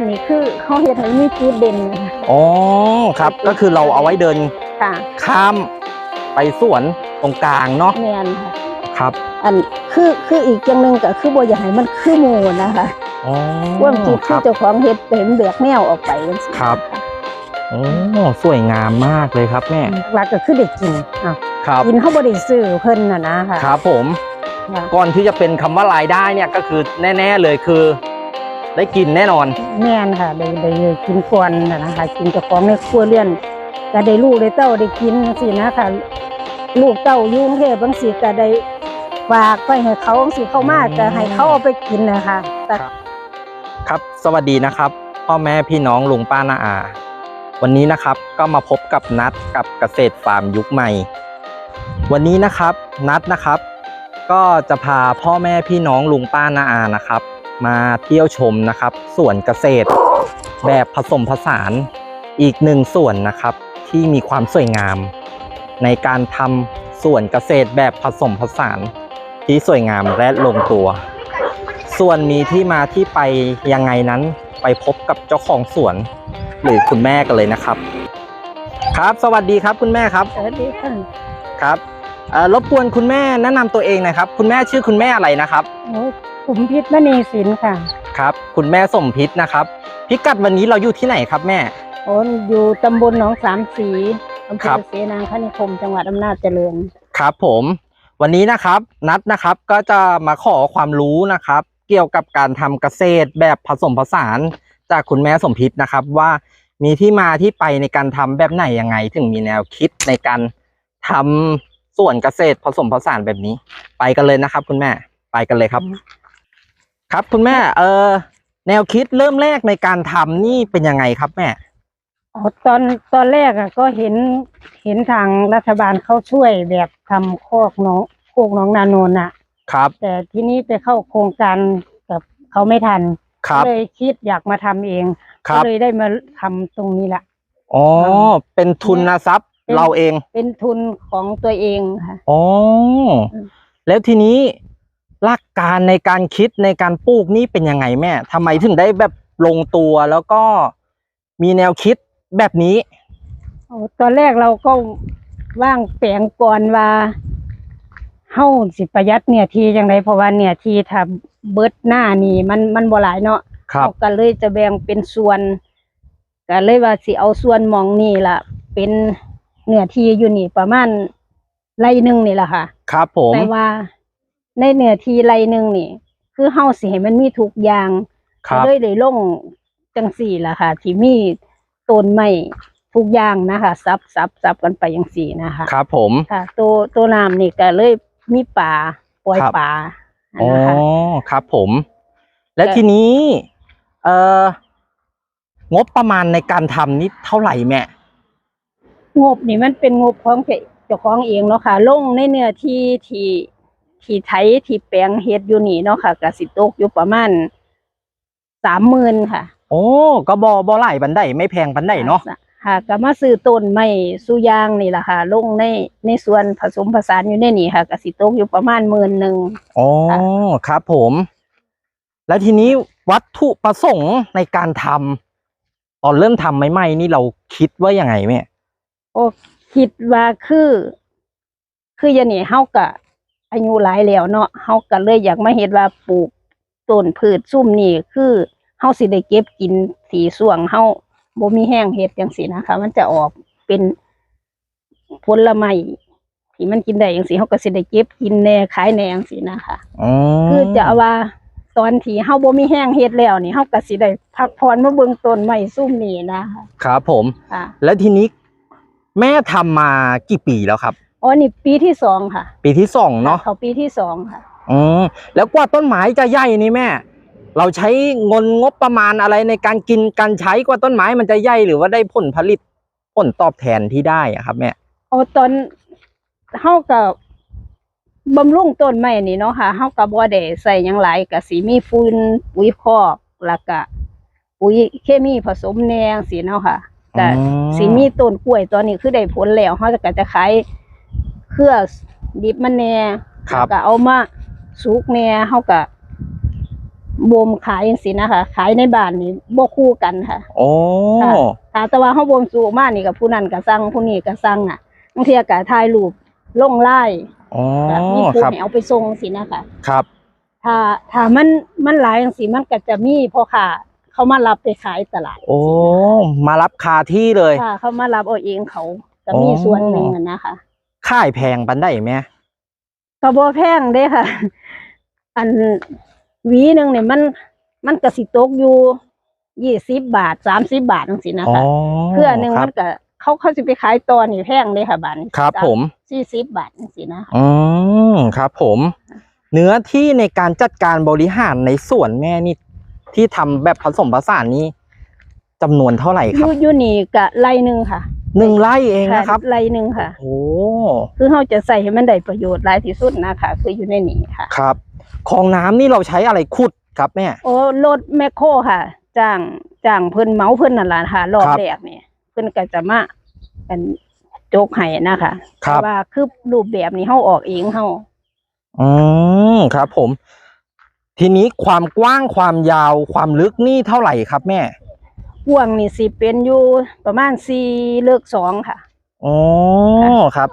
านนี่คือเขาเฮ็ดให้มีจุดเด่นค่ะอ๋อครับก็คือเราเอาไว้เดินค่ะข้ามไปสวนตรงกลางเนาะแม่นค่ะครับอันคือคืออีกอย่างหนึงก็คือบ่อยากให้มันคือหมู่นะคะอ๋อความคิดคที่รับเจ้าของเฮ็ดเป็นแบกแนวออกไปจังซี่ครับโอ้สวยงามมากเลยครับแม่หลักๆก็คือได้กินอ้าวครับกินเฮาบ่ได้ซื้อเพิ่นน่ะนะค่ะครับผมค่ะก่อนที่จะเป็นคำว่ารายได้เนี่ยก็คือแน่ ๆเลยคือ ได้กินแน่นอน แม่นค่ะได้ได้กินก่อนน่ะนะคะกินเจ้าของในครัวเรือนก็ได้ลูกได้เต้าได้กินจังซี่นะค่ะ ลูกเต้าอยู่กรุงเทพบางสิก็ได้ฝากไปให้เขาจังสิเข้ามาก็ให้เขาเอาไปกินนะคะแต่ครับสวัสดีนะครับ พ่อแม่พี่น้องลุงป้านาอา วันนี้นะครับก็มาพบกับนัดกับเกษตรฟาร์มยุคใหม่ วันนี้นะครับนัดนะครับ ก็จะพาพ่อแม่พี่น้องลุงป้านาอานะครับ มาเที่ยวชมนะครับสวนเกษตร แบบผสมผสานอีกหนึ่งส่วนนะครับ ที่มีความสวยงาม ในการทำสวนเกษตรแบบผสมผสานที่สวยงามและลงตัว ส่วนมีที่มาที่ไปยังไงนั้นไปพบกับเจ้าของสวน หรือคุณแม่กันเลยนะครับ ครับสวัสดีครับคุณแม่ครับสวัสดีค่ะครับเอ่อรบกวนคุณแม่แนะนำตัวเองหนะครับ คุณแม่ชื่อคุณแม่อะไรนะครับ โอ้ผมพิษมณีสินค่ะครับ คุณแม่สมพิษนะครับ พิกัดวันนี้เราอยู่ที่ไหนครับแม่ โอนอยู่ตำบลหนองสามสีอำเภครัอบ เสนางคณิคม จังหวัดอำนาจเจริญ ครับผมวันนี้นะครับนัดนะครับก็จะมาขอความรู้นะครับ เกี่ยวกับการทำเกษตรแบบผสมผสาน จากคุณแม่สมพิษนะครับ ว่ามีที่มาที่ไปในการทำแบบไหนยังไง ถึงมีแนวคิดในการทำส่วนเกษตรผสมผสานแบบนี้ ไปกันเลยนะครับ คุณแม่ไปกันเลยครับ ครับคุณแม่ เออ แนวคิดเริ่มแรกในการทำนี่เป็นยังไงครับแม่ อ๋อตอนตอนแรกอะก็เห็นเห็นทางรัฐบาลเขาช่วยแบบทำคอกน้องโคกน้องนาโนนอะครับ แต่ทีนี้ไปเข้าโครงการกับเขาไม่ทันครับก็เลยคิดอยากมาทำเองคก็รับ เลยได้มาทำตรงนี้แหละ อ๋อ เป็นทุนทรัพย์เป็น เราเอง เป็นทุนของตัวเองค่ะ อ๋ออืมแล้วทีนี้ หลักการในการคิดในการปลูกนี่เป็นยังไงแม่ทำไมถึงได้แบบลงตัวแล้วก็มีแนวคิดแบบนี้โอ้ตอนแรกเราก็ว่างแปลงก่อนว่าเฮาสิประหยัดเนี่ยทีจังไดเพราะว่าเนี่ยทีถ้าเบิดหน้านี่มันมันบ่หลายเนาะครับเราก็เลยจะแบ่งเป็นส่วนก็เลยว่าสิเอาส่วนหมองนี่ล่ะ เป็นเนื้อที่อยู่นี่ประมาณไร่หนึงนี่แหละค่ะ ครับผมแต่ว่า ในเนื้อที่ไร่หนึงนี่ คือเฮาสิให้มันมีทุกอย่างครับก็เลยได้ลงจังสี่ล่ะค่ะ ที่มีต้นไม้ทุกอย่างนะคะซับซับซับกันไปจังสี่นะคะครับผม ค่ะ ตัวตัวน้ำนี่ก็เลยมีป่าปล่อยครับ ป่าอ๋อนะคะ ครับผม และแต่ ทีนี้ เอ่องบประมาณในการทำนี่เท่าไหร่แม่ งบนี่มันเป็นงบของเจ้าของเองเนาะค่ะ ลงในเนื้อที่ที่ ที่ไถที่แปลงเฮ็ดอยู่นี่เนาะค่ะก็สิตกอยู่ประมาณสามหมื่นค่ะ โอ้ก็บอบอไหลบันไดไม่แพงบันไดเนาะค่ะก็มาซื้อต้นไม้สุยางนี่แหละค่ะ ลงในในส่วนผสมผสานอยู่ในนี่ค่ะก็สิตกอยู่ประมาณหมื่นหนึ่งอ๋อค่ะครับผม แล้วทีนี้วัตถุประสงค์ในการทำตอนเริ่มทำใหม่ๆนี่เราคิดว่ายังไงแม่โอ้คิดว่าคือ คืออย่างนี้เฮาก็ อายุหลายแล้วเนาะเฮาก็เลยอยากมาเฮ็ดว่าปลูกต้นพืชซุ่มนี่คือเฮาสิได้เก็บกินสีส่วงเฮาบ่มีแห้งเฮ็ดจังซี่นะคะ มันจะออกเป็นผลไม้ที่มันกินได้จังซี่เฮาก็สิได้เก็บกินแหน่ขายแหน่จังซี่นะคะอ๋อคือจะว่าตอนที่เฮาบ่มีแห้งเฮ็ดแล้วนี่เฮาก็สิได้พักผ่อนมาเบิ่งต้นไม้ซุ่มนี่นะคะครับผมค่ะแล้วทีนี้แม่ทำมากี่ปีแล้วครับ อ๋อนี่ปีที่สองค่ะปีที่สองเนาะเขาปีที่สองค่ะอืมแล้วกว่าต้นไม้จะใหญ่นี่แม่ เราใช้เงินงบประมาณอะไรในการกินการใช้กว่าต้นไม้มันจะใหญ่หรือว่าได้ผลผลิตผลตอบแทนที่ได้อะครับแม่โอ้ตอนเฮากับบำรุงต้นไม้นี่เนาะค่ะเฮาก็บ่ได้ใส่หยังหลายก็สิมีฝุ่นปุ๋ยคอกแล้วก็ปุ๋ยเคมีผสมแหนงสิเนาะค่ะก็อ๋อสิมีต้นกล้วยตอนนี้คือได้ผลแล้วเฮาก็จะขาย เครือดิบมันแหน่ครับแล้วก็เอามาสุกแหน่เฮาก็บ่มขายจังซี่นะคะ ขายในบ้านนี่บ่คู่กันค่ะ โอ้ ค่ะถ้าแต่ว่าเฮาบ่มสู่ออกมานี่ก็ผู้นั้นก็สั่งผู้นี้ก็สั่งอะบางเทีก็ถ่ายรูปลงไลน์อ๋อ แบบมีผู้ครับ ให้เอาไปส่งสินะคะ ครับ ถ้าถ้ามันมันหลายจังซี่มันก็จะมีพ่อค้าเขามารับไปขายตลาดโอ้ มารับคาที่เลย ค่ะ เขามารับเอาเองเขาก็มีอ๋อส่วนหนึ่งอะนะคะ ค่ายแพงปันได้ไหมก็บ่แพงเด้ค่ะ อันหวีหนึงเนี่ยมันมันก็สิตกอยู่ยี่สิบบาทสามสิบบาทจังซี่นะอ๋อคะเครือหนึงครัมับนก็เขาเขาสิไปขายตอนนี่แพงเลยค่ะบาทนี้ครับ ผมสี่สิบบาทจังซี่นะคะอืมครับ ผม เนื้อที่ในการจัดการบริหารในสวนแม่นี่ที่ทำแบบผสมผสานนี้จำนวนเท่าไหร่อครับยู่อยู่นี่ก็ไร่หนึงค่ะ หนึ่งไร่เองนะครับไร่หนึงค่ะ โอ้คือเขาจะใส่ให้มันได้ประโยชน์หลายที่สุดนะคะ คืออยู่ในนี้ค่ะ ครับของน้ำนี่เราใช้อะไรขุดครับแม่โอ้รถแมคโครค่ะจ้างจ้างเพิ่นเหมาเพิ่นนั่นล่ะค่ะรอบครับแรกนี่เพิ่นก็จะมาเป็นโจกให้นะคะครับแต่ว่าคือรูปแบบนี้เฮาออกเองเฮาอืมครับ ผม ทีนี้ความกว้างความยาวความลึกนี่เท่าไหร่ครับแม่ กว้างนี่สิเป็นอยู่ประมาณ4เลิก2ค่ะ อ๋อครับ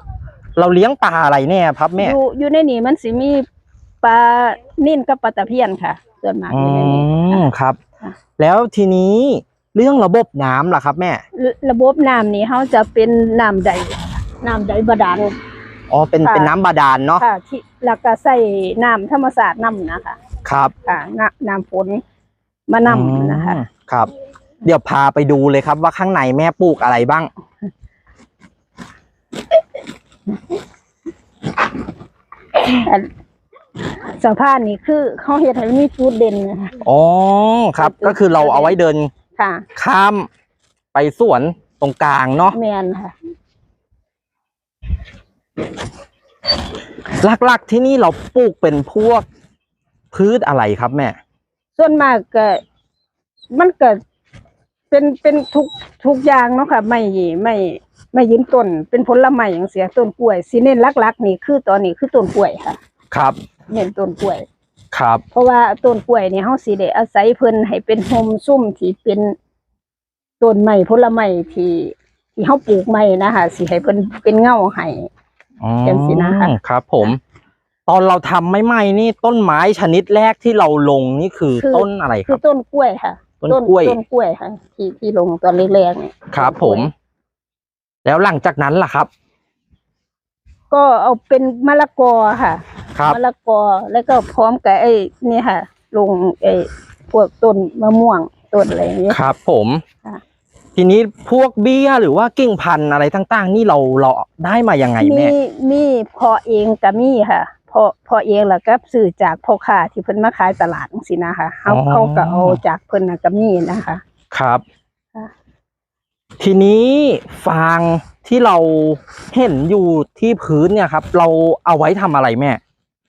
เราเลี้ยงปลาอะไรแน่ครับแม่ อยู่อยู่ในนี้มันสิมีปลานิ่นกับปลาตะเพียนค่ะส่วนมากอือยู่ในนี้มครับค่ะแล้วทีนี้เรื่องระบบน้ำล่ะครับ แม่ ระระบบน้ำนี่เฮาจะเป็นน้ำใดน้ำใดบาดาลอ๋อเป็นค่ะเป็นน้ำบาดาลเนาะค่ะที่แล้วก็ใส่น้ำธรรมศาสตร์น้ำนะคะ ครับค่ะน้ำน้ำฝนมานำนะคะอืมครับ เดี๋ยวพาไปดูเลยครับว่าข้างในแม่ปลูกอะไรบ้าง อันสะพานนี่คือเขาเฮ็ดให้มันมีจุดเด่นนะคะอ๋อครับ ก็คือเราเอาไว้เดินค่ะ ข้ามไปสวนตรงกลางเนาะแมนค่ะ หลักๆที่นี่เราปลูกเป็นพวกพืชอะไรครับแม่ ส่วนมากก็มันก็ เป็นเป็นทุกทุกอย่างเนาะค่ะ ไม่ไม่ไม่ยืนต้น เป็นผลไม้อย่างเสียต้นกล้วยสิเน้นหลักๆนี่คือตอนนี้คือต้นกล้วยค่ะ ครับ เน้นต้นกล้วย ครับ เพราะว่าต้นกล้วยนี่เฮาสิได้อาศัยเพิ่นให้เป็นโฮมซุ่มที่เป็นต้นไม้ผลไม้ที่ที่เฮาปลูกใหม่นะคะสิให้เพิ่นเป็นเงาให้อ๋อจังสินะคะครับ ผม ตอนเราทำไม่ไหม้นี่ต้นไม้ชนิดแรกที่เราลงนี่คือคือ ต้นอะไรคคืรัอบต้นกล้วยค่ะ ต้นกล้วย ต้นกล้วยค่ะที่ที่ลงตอนแรกๆเนี่ยครับผม แล้วหลังจากนั้นล่ะครับ ก็เอาเป็นมะละกอค่ะครับมะละกอแล้วก็พร้อมกับไอ้นี่ค่ะ ลงไอ้พวกต้นมะม่วงต้นอะไรอย่างเงี้ยครับ ผมค่ะทีนี้พวกเบี้ยหรือว่ากิ่งพันธุ์อะไรต่าง ๆ นี่เราเราได้มายังไงมีแม่มีพอเองก็มีค่ะพอพอเองแล้วก็ซื้อจากพ่อค้าที่เพิ่นมาขายตลาดจังซี่นะคะเขาอ๋อ เขาก็เอาจากเพิ่นน่ะก็มีนะคะ ครับ ค่ะ ทีนี้ฟางที่เราเห็นอยู่ที่พื้นเนี่ยครับ เราเอาไว้ทำอะไรแม่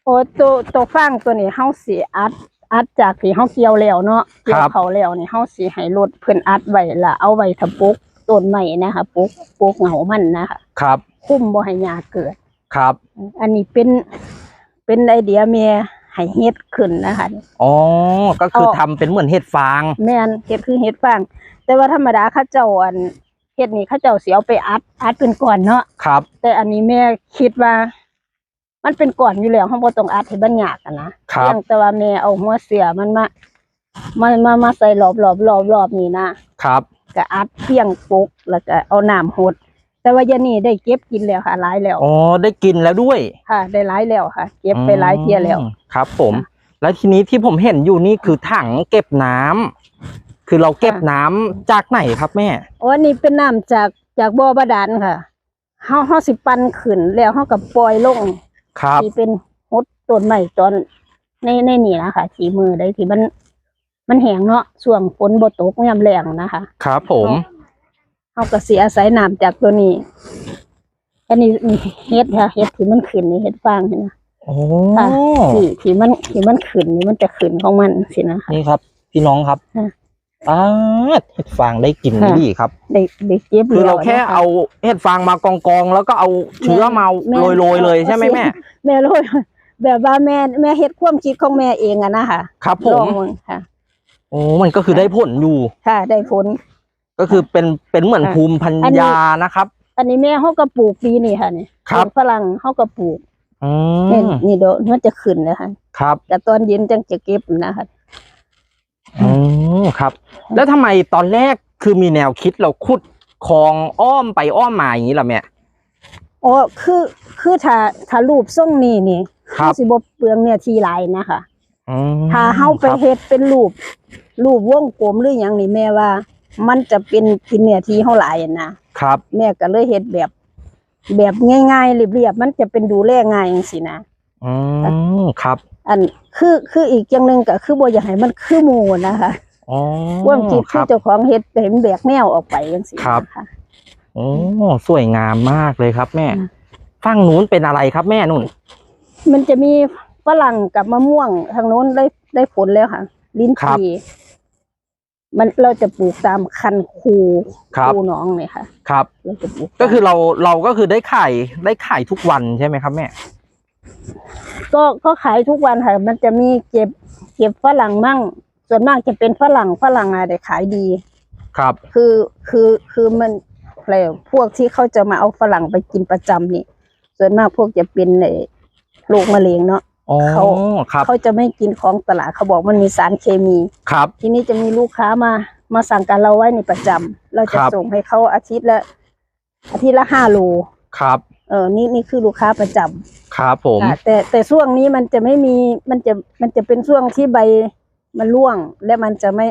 โอ้ตัวตัวฟางตัวนี้เฮาสิอัด อัดจากที่เฮาเกี่ยวแล้วเนาะเกี่ยวเขาแล้วนี่เฮาสิให้รถเพิ่นอัดไว้และเอาไว้ทำปลูกต้นใหม่นะคะปลูกปลูกเหงามันนะคะครับ คุ้มบ่ให้หญ้าเกิด ครับ อันนี้เป็น เป็นไอเดียเมียให้เฮ็ดขึ้นนะคะอ๋อ ก็คือเอาทำเป็นเหมือนเห็ดฟาง แม่นเฮ็ดคือเฮ็ดฟาง แต่ว่าธรรมดาเขาเจ้าอันเฮ็ดนี่เขาเจ้าสิเอาไปอัดอัดเป็นก่อนเนาะครับ แต่อันนี้แม่คิดว่า มันเป็นก่อนอยู่แล้วเฮาบ่ต้องอัดให้มันยากอะนะครับ เพียงแต่ว่าแม่เอาหัวเสือมันมามันมามาใส่รอบรอบรอบรอบนี่นะครับ ก็อัดเพียงปุกแล้วก็เอาน้ำหด แต่ว่าอยานี่ได้เก็บกินแล้วค่ะหลายแล้วอ๋อได้กินแล้วด้วยค่ะ ได้หลายแล้วค่ะ เก็บไปหลายเที่ยแล้ว อืมครับ ผมค่ะแล้วทีนี้ที่ผมเห็นอยู่นี่คือถังเก็บน้ำคือเราเก็บน้ำจากไหนครับแม่ โอ้อันนี้เป็นน้ำจากจากบ่อบาดาลค่ะเฮาเฮาสิปั่นขึ้นแล้วเฮาก็ปล่อยลงครับ ที่เป็นฮดต้นใหม่ตอนในในนี่นะคะที่มือได้ที่มัน มันแห้งเนาะช่วงฝนบ่ตกยามแรงนะคะ ครับผมเฮา ก็สิอาศัยน้ำจากตัวนี้ อันนี้นี่เฮ็ดค่ะเฮ็ดที่มันขึ้นนี่เฮ็ดฟางนี่นะโอ้ค่ะที่ที่มันที่มันขึ้นนี่มันจะขึ้นของมันสินะคะนี่ครับ พี่น้องครับค่ะอ่าเห็ดฟางได้กินค่ะดีครับได้ได้เก็บคือเราล้วแค่นะคะเอาเห็ดฟางมากองกองๆแล้วก็เอาเชื้อมาแม่โรยๆเลยใช่ไหมแม่แม่โรยแบบว่าแม่แม่เฮ็ดความคิดของแม่เองอะนะคะครับผลอมงมึงค่ะโอ้มันก็คือได้ผลอยู่ค่ะได้ผล ก็คือเป็นเป็นเหมือนค่ะภูมิปัญอันนี้ญานะครับ อันนี้แม่เฮาก็ปลูกปีนี่ค่ะนี่ครับฝรั่งเฮาก็ปลูกอืนี่มนี่เดี๋ยวมันจะขึ้นนะคะครับ แต่ตอนเย็นจังจะเก็บนะคะอืมครับ แล้วทำไมตอนแรกคือมีแนวคิดเราขุดคลองอ้อมไปอ้อมมาอย่างนี้ล่ะแม่อ๋อคือคือถ้าถ้ารูปทรงนี้นี่ครับเฮาสิบ่เปลืองเนี่ยทีหลายนะคะอืมถ้าเฮาไปครับเฮ็ดเป็นรูปรูปวงกลมหรือหยังนี่แม่ว่า มันจะเป็นกินเนื้อที่เฮาหลายอะนะครับ แม่ก็เลยเฮ็ดแบบ แบบง่ายๆเรียบๆมันจะเป็นดูแลง่ายจังซี่นะ อืมครับ อันคือคืออีกอย่างหนึงก็คือบ่อยากให้มันคือหมู่นะคะอ๋อความคิดคคือรับเจ้าของเฮ็ดให้มันแบกแนวออกไปจังซี่ครับ นะคะ โอ้สวยงามมากเลยครับ แม่ อืม ฝั่งนู้นเป็นอะไรครับแม่นุ่น มันจะมีฝรั่งกับมะม่วงทางโน้นได้ได้ผลแล้วค่ะ ลิ้นครับ จี่ มันเราจะปลูกตามคันคูครับ คูหน้องเนี่ยค่ะ ครับ เราจะปลูกก็คือเราเราก็คือได้ขายได้ขายทุกวันใช่ไหมครับแม่ ก็ก็ขายทุกวันค่ะ มันจะมีเก็บ เก็บฝรั่งมั่ง ส่วนมากจะเป็นฝรั่งฝรั่งอะไรขายดี ครับ คือคือคือมันอะไรพวกที่เขาจะมาเอาฝรั่งไปกินประจำนี่ ส่วนมากพวกจะเป็นไอ้โรคมะเร็งเนาะอ๋อ เขาครับเขาจะไม่กินของตลาดเขาบอกมันมีสารเคมีครับ ทีนี้จะมีลูกค้ามามาสั่งการเราไว้ในประจำเราจะครับส่งให้เขาอาทิตย์ละอาทิตย์ละห้าโลครับเออนี่นี่คือลูกค้าประจำครับผมอะแต่แต่ช่วงนี้มันจะไม่มีมันจะมันจะเป็นช่วงที่ใบมันร่วง และมันจะไม่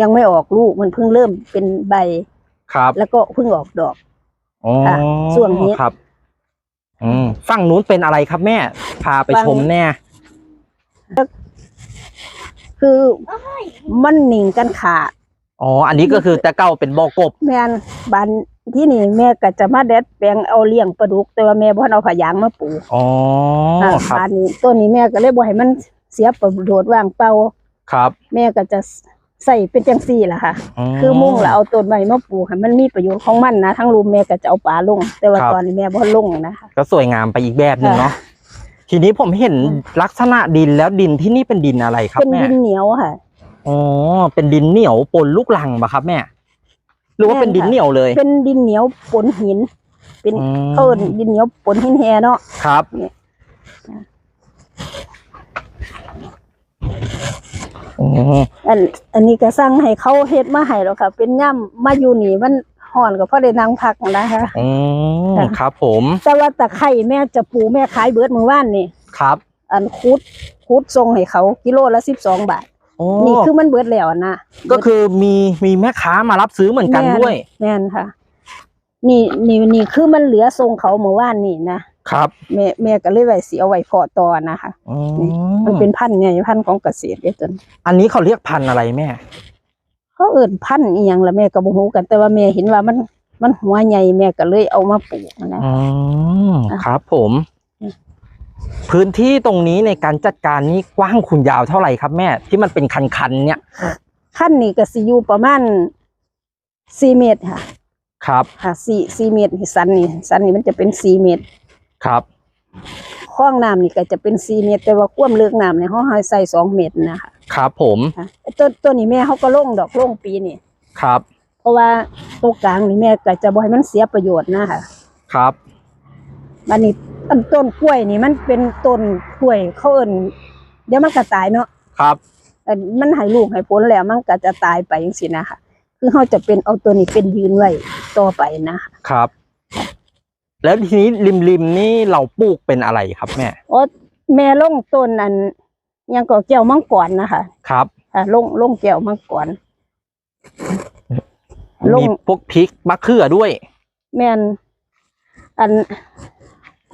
ยังไม่ออกลูกมันเพิ่งเริ่มเป็นใบครับ แล้วก็เพิ่งออกดอกอ๋อค่ะส่วนนี้ครับอืม ฝั่งนู้นเป็นอะไรครับแม่ พาไปฝั่งชมแน่ คือมันหนิงกันขาดอ๋อ อันนี้ก็คือแต่เก่าเป็นบ่อกบ แม่นบานที่นี่แม่ก็จะมาแดดแปลงเอาเลี้ยงปลาดุก แต่ว่าแม่บ่ทันเอาผายางมาปลูกอ๋อค่ะครับบานนี้ต้นนี้แม่ก็เลยบ่ให้มันเสียประโยชน์ว่างเปล่าครับ แม่ก็จะ ใส่เป็นจังซี่ล่ะค่ะคือมุ่งแล้วเอาต้นไม้มาปลูกให้มันมีประโยชน์ของมันนะทั้งรูมแม่ก็จะเอาปลาลง แต่ว่าครับ ตอนนี้แม่บ่ลงนะคะ ก็สวยงามไปอีกแบบหนึ่งค่ะเนาะทีนี้ผมเห็นลักษณะดินแล้วดินที่นี่เป็นดินอะไรครับเป็นแม่ดินเหนียวค่ะ อ๋อเป็นดินเหนียวปนลูกลังปะครับแม่หรือว่าเป็นดินเหนียวเลยเป็นดินเหนียวปนหิน เป็นอืมเขาเอิ้นดินเหนียวปนหินแฮเนาะครับ เนี่ย อ๋ออันอันนี้ก็สั่งให้เขาเฮ็ดมาให้แล้วค่ะ เป็นย่ำมาอยู่นี่มันห่อนก็พอได้นั่งพักนะคะอืมค่ะครับผม แต่ว่าตะไคร่แม่จะปลูกแม่ขายเบิดมื้อวานนี่ครับ อันคุดคุดส่งให้เขากิโลละ12บาทโอ้นี่คือมันเบิดแล้วนะก็คือมีมีแม่ค้ามารับซื้อเหมือนกันแม่ด้วยแม่นค่ะ นี่นี่นี่คือมันเหลือส่งเขาเมื่อวานนี่นะ ครับ แม่แม่ก็เลยไว้สิเอาไว้เพาะต่อนะคะอืมันเป็นพันธุ์ใหญ่พันธุ์ของเกษตรเด้อจนอันนี้เขาเรียกพันธุ์อะไรแม่ เขาเอิ้นพันธุ์อีหยังละแม่ก็บ่ฮู้กันแต่ว่าแม่เห็นว่ามันมันหัวใหญ่แม่ก็เลยเอามาปลูกนะ อืมอะครับผม อืม พื้นที่ตรงนี้ในการจัดการนี้กว้างคุณยาวเท่าไหร่ครับแม่ ที่มันเป็นคันๆเนี่ยขั้นนี้ก็สิอยู่ประมาณ4เมตรค่ะ ครับ ค่ะ4 4เมตรนี่สันนี่สันนี่มันจะเป็น4เมตร ครับคลองน้ำนี่ก็จะเป็น4เมตร แต่ว่าความลึกน้ำเนี่ยเฮาให้ใส่2เมตรนะคะครับผมค่ะต้นต้นนี้แม่เขาก็ลงดอกลงปีนี่ครับ เพราะว่าตัวกลางนี่แม่ก็จะบ่ให้มันเสียประโยชน์นะคะครับบัดนี้ต้นต้นกล้วยนี่มันเป็นต้นกล้วยเขาเอิ้นเดี๋ยวมันก็ตายเนาะครับแต่มันให้ลูกให้ผลแล้วมันก็จะตายไปจังซี่นะคะคือเขาจะเป็นเอาตัวนี้เป็นยืนไว้ต่อไปนะคะครับ แล้วทีนี้ริมริมๆนี่เราปลูกเป็นอะไรครับแม่โอ้แม่ลงต้นอันยังก็แก้วมังกรนะคะครับอ่าลงลงแก้วมังกรลงมีพวกพริกมะเขือด้วย แม่นอัน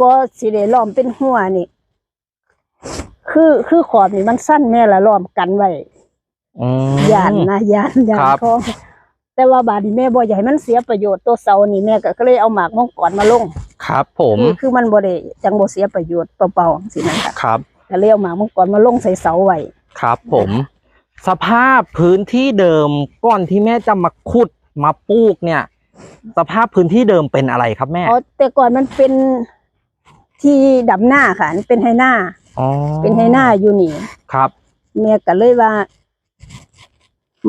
ก็สิได้ล้อมเป็นหัวนี่ คือคือขอบนี่มันสั้นแม่ละล้อมกันไว้อืมยานนะยานยานครับของ แต่ว่าบาดนี้แม่บ่อยากให้มันเสียประโยชน์ตัวเสานี่แม่ก็เลยเอาหมากมังกรมาลงครับ ผมคือคือมันบ่ได้จังบ่เสียประโยชน์เปล่าๆสินะคะครับก็เลยเอาหมากมังกรมาลงใส่เสาไว้ครับ ผม สภาพพื้นที่เดิมก่อนที่แม่จะมาขุดมาปลูกเนี่ย สภาพพื้นที่เดิมเป็นอะไรครับแม่อ๋อแต่ก่อนมันเป็นที่ดำหน้าค่ะมันเป็นไฮหน้าอ๋อเป็นให้หน้าอยู่นี่ครับ แม่ก็เลยว่า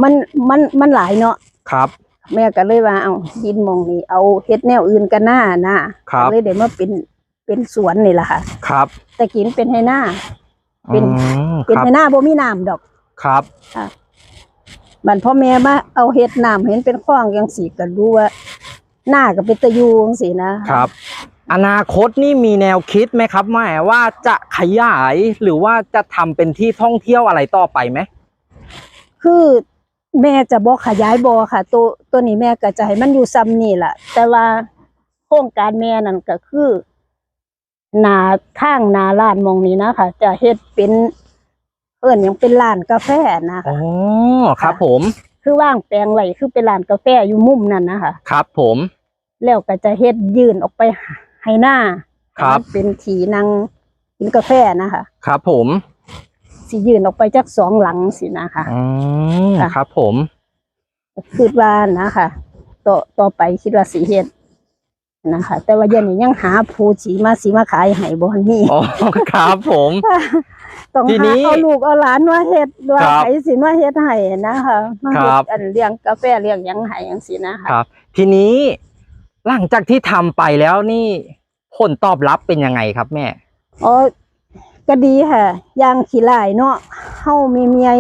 มันมันมันหลายเนาะ ครับ แม่ก็เลยว่าเอาดินหมองนี่เอาเฮ็ดแนวอื่นกันหน้านะครับ ก็เลยได้มาเป็นเป็นสวนนี่แหละค่ะ ครับแต่กินเป็นให้หน้า เป็น อืมเป็นครับให้หน้าบ่มีน้ำดอกครับบัดพ่อแม่มาเอาเฮ็ดน้ำเห็นเป็นคลองจังสีก็รู้ว่า หน้าก็เป็นตะยูจังสีนะครับ อนาคตนี่มีแนวคิดไหมครับแม่ว่าจะขยายหรือว่าจะทำเป็นที่ท่องเที่ยวอะไรต่อไปไหมคือ แม่จะบ่ขยายบ่ค่ะ ตัวตัวนี้แม่ก็จะให้มันอยู่ซ้ำนี่ล่ะแต่ว่าโครงการแม่นั่นก็คือหนาทางหนาร้านหมองนี้นะคะจะเฮ็ดเป็นเอิ้นหยังเป็นร้านกาแฟนะอ๋คะอครับ ผม คือว่างแปลงไว้คือเป็นร้านกาแฟอยู่มุมนั่นนะคะครับ ผม แล้วก็จะเฮ็ดยื่นออกไปให้หน้าครับให้มันเป็นถีนั่งกินกาแฟนะคะ ครับผม สิยื่นออกไปจากสองหลังสินะคะอืมค่ะ ครับผม คิดว่านะคะต่อต่อไปคิดว่าสีเฮ็ดนะคะ แต่ว่าเดี๋ยันนี้ยังหาผู้สีมาสีมาขายให้บ่ทันมีอ๋อ ครับผม ต้องทีนี้หาเอาลูกเอาหลานมาเฮ็ดว่าครับไผสิมาเฮ็ดให้นะคะมาคเฮ็รัดบ อันเลี้ยงกาแฟเลี้ยงหยังให้จังซี่นะคะ ครับ ทีนี้หลังจากที่ทำไปแล้วนี่ ผลตอบรับเป็นยังไงครับแม่ อ๋อ ก็ดีค่ะอย่างขี้ลายเนาะเฮามีเมีย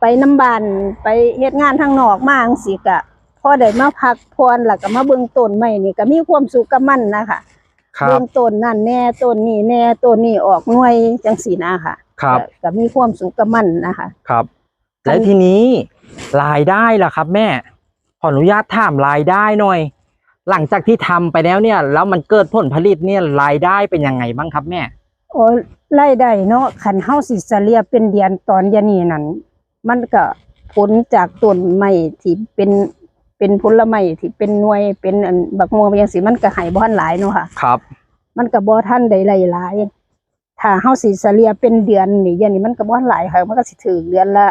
ไปน้ำบ้านไปเฮ็ดงานทางนอกมาจังซี่ก็พอได้มาพักพรแล้วก็มาเบิ่งต้นไม้นี่ก็มีความสุขกับมันนะคะครัเริ่บมต้นนั่นแน่ต้นนี้แน่ต้นนี้ออกหน่วยจังสีนะค่ะครับก็ก็มีความสุขกับมันนะคะ ครับอันและทีนี้รายได้ล่ะครับ แม่ ขออนุญาตถามรายได้หน่อย หลังจากที่ทำไปแล้วเนี่ย แล้วมันเกิดผลผลิตเนี่ยรายได้เป็นยังไงบ้างครับแม่โอ้ ไล่ได้เนาะขันเฮาสิเสเลียเป็นเดือนตอนยานี้นั่นมันก็ผลจากต้นไม้ที่เป็นเป็นผลไม้ที่เป็นหน่วยเป็นอันบักม่วงจังซี่มันก็ให้บ่ทันหลายเนาะค่ะ ครับ มันก็บ่ทันได้หลายหลายถ้าเฮาสิเสเลียเป็นเดือนนี่ยานี้มันก็บ่ทันหลายค่ะมันก็สิถึงเดือนละ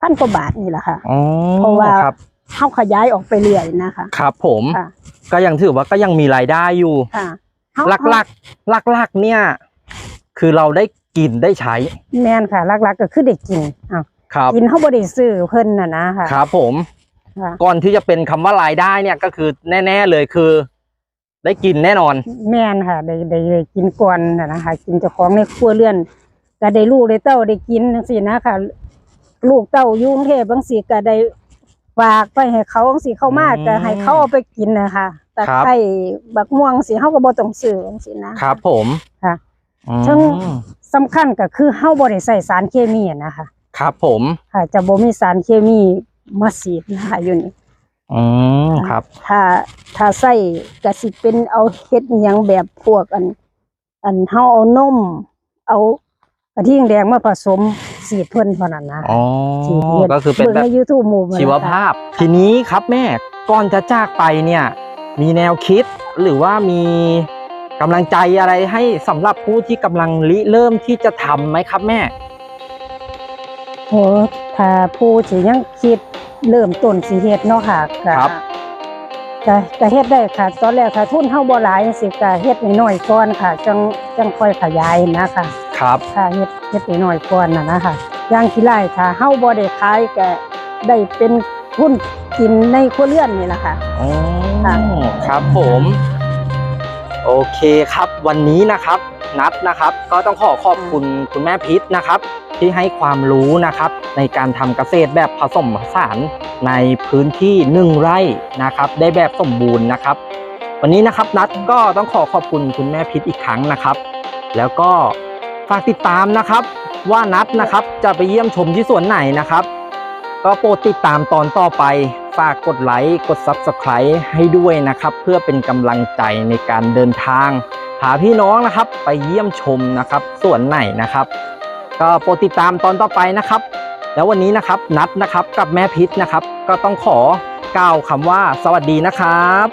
พันกว่าบาทนี่แหละค่ะ อ๋อเพราะว่า ครับ เฮาขยายออกไปเรื่อยนะคะ ครับผม ค่ะ ก็ยังถือว่าก็ยังมีรายได้อยู่ ค่ะเฮาหลักๆหลักๆเนี่ย คือเราได้กินได้ใช้ แม่นค่ะหลักๆก็คือได้กินอ้าวครับกินเฮาบ่ได้ซื้อเพิ่นน่ะนะค่ะ ครับผม ค่ะ ก่อนที่จะเป็นคำว่ารายได้เนี่ยก็คือแน่ ๆเลยคือ ได้กินแน่นอน แม่นค่ะได้ได้ได้กินก่อนน่ะนะคะกินเจ้าของในครัวเรือนก็ได้ลูกได้เต้าได้กินจังซี่นะค่ะ ลูกเต้าอยู่กรุงเทพบางสิก็ได้ฝากไปให้เขาจังซี่เข้ามาอืมก็ให้เขาเอาไปกินนะคะตะครับไคร้บักม่วงสิเฮาก็บ่ต้องซื้อจังซี่นะครับผม ค่ะอืม ซึ่งสำคัญก็คือเฮาบ่ได้ใส่สารเคมีอะนะคะ ครับผมค่ะจะบ่มีสารเคมีมาฉีดนะคะอยู่นี่อืมครับ ถ้าถ้าใส่ก็สิเป็นเอาเฮ็ดอหยังแบบพวกอัน อันเฮาเอานมเอากะทิแดงมาผสมสีดเพิ่นเท่านั้นนะอ๋อสีดฮ็ดก็คือเป็นบิ่งแบบใน YouTube หมู่เพิ่นชีวนะคะภาพ ทีนี้ครับแม่ก่อนจะจากไปเนี่ย มีแนวคิดหรือว่ามี กำลังใจอะไรให้สำหรับผู้ที่กำลังริเริ่มที่จะทำไหมครับแม่โหถ้าผู้ที่ยังคิดเริ่มต้นสิเฮ็ดเนาะค่ะก็ครับ ก็ก็เฮ็ดได้ค่ะ ตอนแรกค่ะ ทุนเฮาบ่หลายจังซี่ก็เฮ็ดน้อยๆก่อนค่ะจังจังค่อยขยายนะคะครับ ค่ะเฮ็ดเฮ็ดน้อยๆก่อนน่ะนะคะอย่างขี้ไร่ถ้าเฮาบ่ได้ขายก็ได้เป็นทุนกินในครัวเรือนนี่ล่ะค่ะ อ๋อค่ะครับผม โอเคครับวันนี้นะครับนัดนะครับ ก็ต้องขอขอบคุณคุณแม่พิษนะครับ ที่ให้ความรู้นะครับ ในการทำเกษตรแบบผสมผสานในพื้นที่หนึ่งไร่นะครับ ได้แบบสมบูรณ์นะครับ วันนี้นะครับนัดก็ต้องขอขอบคุณคุณแม่พิษอีกครั้งนะครับ แล้วก็ฝากติดตามนะครับ ว่านัดนะครับจะไปเยี่ยมชมที่สวนไหนนะครับ ก็โปรดติดตามตอนต่อไป ฝากกดไลค์กด Subscribe ให้ด้วยนะครับ เพื่อเป็นกำลังใจในการเดินทางพาพี่น้องนะครับไปเยี่ยมชมนะครับสวนไหนนะครับ ก็โปรดติดตามตอนต่อไปนะครับ แล้ววันนี้นะครับนัดนะครับกับแม่พิษนะครับ ก็ต้องขอกล่าวคำว่าสวัสดีนะครับ